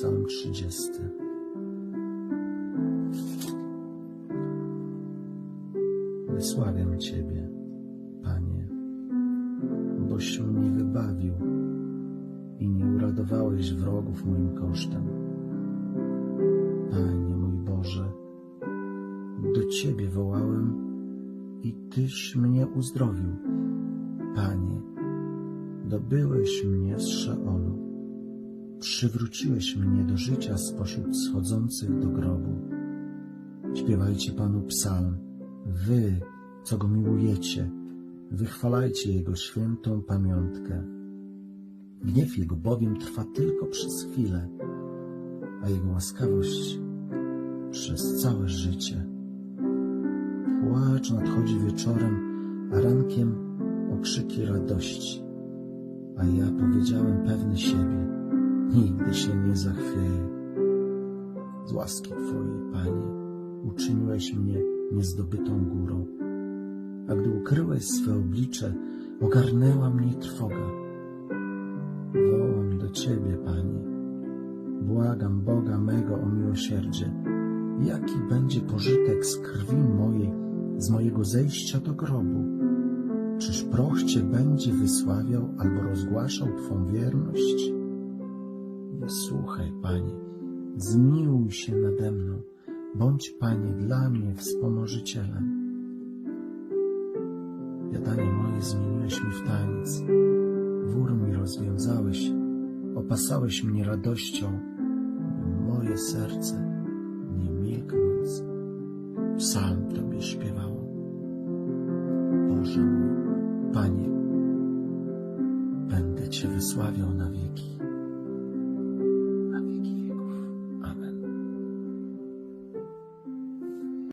Psalm 30. Wysławiam Ciebie, Panie, boś mnie wybawił i nie uradowałeś wrogów moim kosztem. Panie mój Boże, do Ciebie wołałem i Tyś mnie uzdrowił. Panie, dobyłeś mnie z Szeolu, przywróciłeś mnie do życia spośród schodzących do grobu. Śpiewajcie Panu psalm, wy, co Go miłujecie, wychwalajcie Jego świętą pamiątkę. Gniew Jego bowiem trwa tylko przez chwilę, a Jego łaskawość przez całe życie. Płacz nadchodzi wieczorem, a rankiem okrzyki radości. A ja powiedziałem pewny siebie, nigdy się nie zachwieję. Z łaski Twojej, Panie, uczyniłeś mnie niezdobytą górą, a gdy ukryłeś swe oblicze, ogarnęła mnie trwoga. Wołam do Ciebie, Panie, błagam Boga mego o miłosierdzie. Jaki będzie pożytek z krwi mojej, z mojego zejścia do grobu? Czyż proch Cię będzie wysławiał albo rozgłaszał Twą wierność? Wysłuchaj, Panie, zmiłuj się nade mną, bądź, Panie, dla mnie wspomożycielem. Jadanie moje zmieniłeś mi w taniec, wór mi rozwiązałeś, opasałeś mnie radością, moje serce, nie milknąc, psalm Tobie śpiewało. Boże mój, Panie, będę Cię wysławiał na wieki.